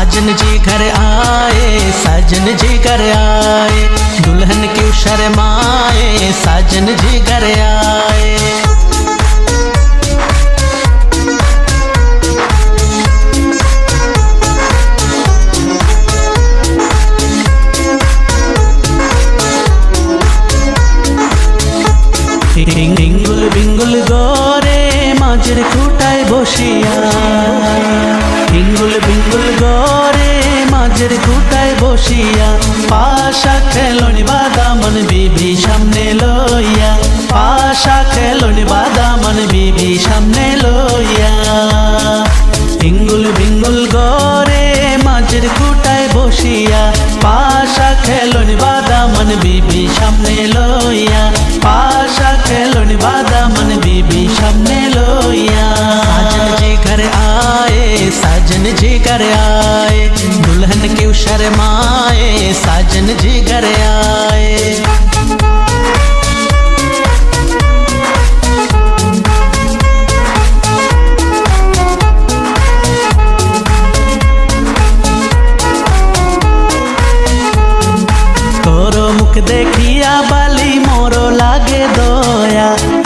साजन जी घर आए साजन जी घर आए दुल्हन क्यों शर्माए साजन जी घर आए বিঙ্গুল বিঙ্গুল গরে মাঝের খুঁটায় বসিয়া বিঙ্গুল বিঙ্গুল গরে মাঝের খুঁটায় বসিয়া পাশা খেলনি বাদামন বিবি সামনে লইয়া, পাশা খেলনি বাদামন বিবি সামনে লইয়া। বিঙ্গুল বিঙ্গুল গরে মাঝের খুঁটায় বসিয়া, পাশা খেলনি বাদামন বিবি সামনে লইয়া, পাশা খেলনি বাদামন বিবি साजन जी घर आए, दुल्हन के शर्माए साजन जी घर आए। मुख देखिया बाली, मोरो लागे दोया।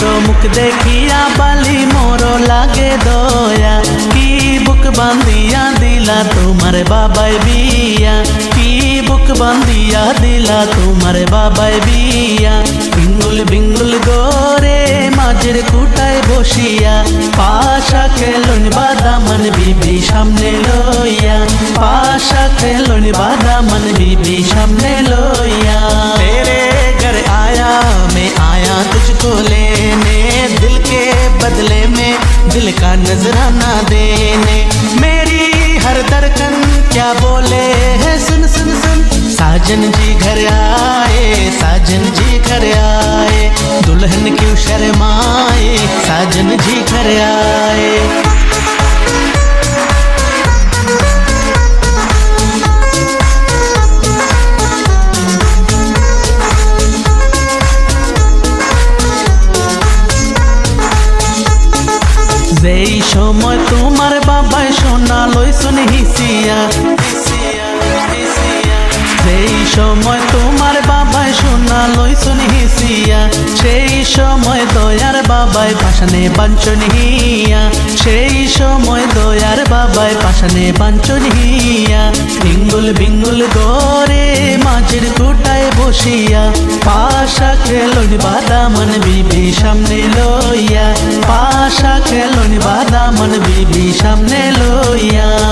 তোর মুখ দেখিয়া বালি মোর লাগে দয়া। কি বুক বান্ধিয়া দিলা তোমার বাবাই বিয়া? কি বুক বান্ধিয়া দিলা তোমার বাবাই বিয়া? বিঙ্গুল বিঙ্গুল গোরে মাঝের কুটায় বসিয়া পাশা दिल का नजराना देने। मेरी हर धड़कन, क्या बोले है? सुन सुन सुन। साजन जी घर आए লই শুনে হিসিয়া যেই সময় তোমার বাবাই সোনা লই শুনে হিসিয়া সেই সময় দয়ার বাবাই পাশানে বাঞ্চন হিয়া, সেই সময় দয়ার বাবাই পাশানে বাঞ্চন হিয়া, বিঙ্গুল বিঙ্গুল গরে মাঝের কুটায় বসিয়া, পাশা খেলন বাদামন বিবি সামনে লইয়া, পাশা খেলন বাদামন বিবি সামনে লইয়া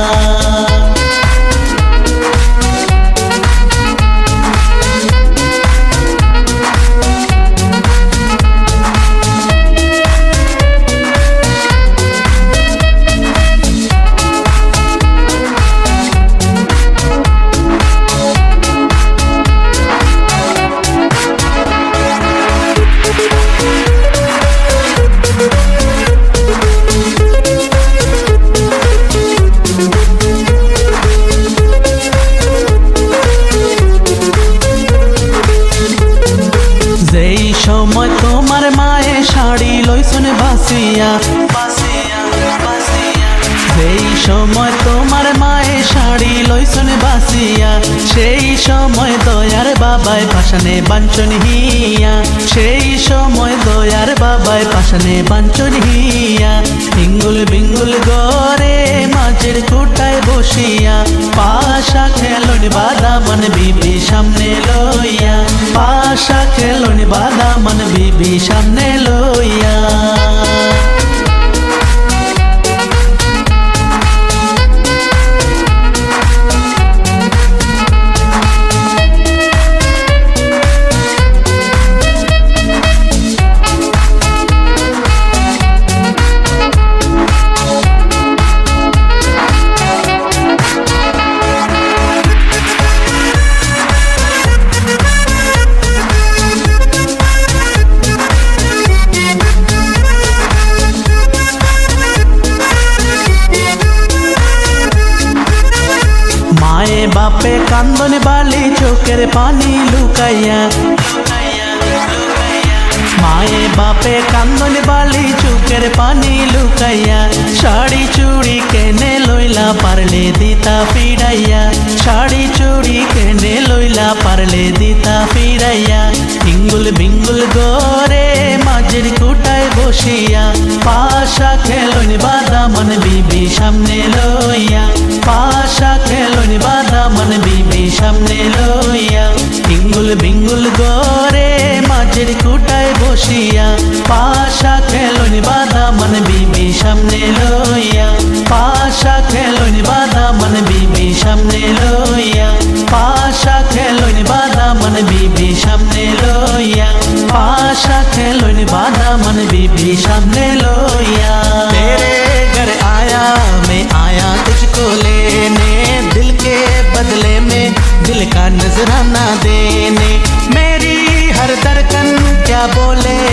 বাসিয়া সেই সময় তোমার মায়ে শাড়ি লইছন বাসিয়া। সেই সময় দয়ার বাবায় পাশানে বাঞ্চন হিয়া। সেই সময় দয়ার বাবায় পাশানে বাঞ্চন হিয়া। বিঙ্গুল বিঙ্গুল কুটায় বসিয়া পাশা খেলন বাদামন বিবি সামনে লইয়া। পাশা খেলন বাদামন বিবি সামনে লইয়া। বাপে কান্দন বালি, চোখের পানি লুকাইয়া। মায়ে বাপে কান্দন বালি চুকের পানি লুকাইয়া। শাড়ি চুড়ি কেনে লইলা, পারলে দিতা ফিরাইয়া। শাড়ি চুড়ি কেনে লইলা, পারলে দিতা ফিরাইয়া। বিঙ্গুল বিঙ্গুল গোরে মাঝের কুটায় বসিয়া, পাশা খেলন বাদামন বিবি সামনে লইয়া। সামনে লইয়া বিঙ্গুল বিঙ্গুল গরে মাঝের কুটায় বসিয়া পাশা খেলুন বাধা মন বিবি সামনে লইয়া পাশা খেলুন বাধা মন বিবি সামনে লইয়া পাশা খেলুন বাধা মন বিবি সামনে লইয়া পাশা খেলুন বাধা মন বিবি সামনে লইয়া তেরে घर आया मैं आया तुझको लेने दिल के बदले दिल का नजराना देने। मेरी हर धड़कन क्या बोले?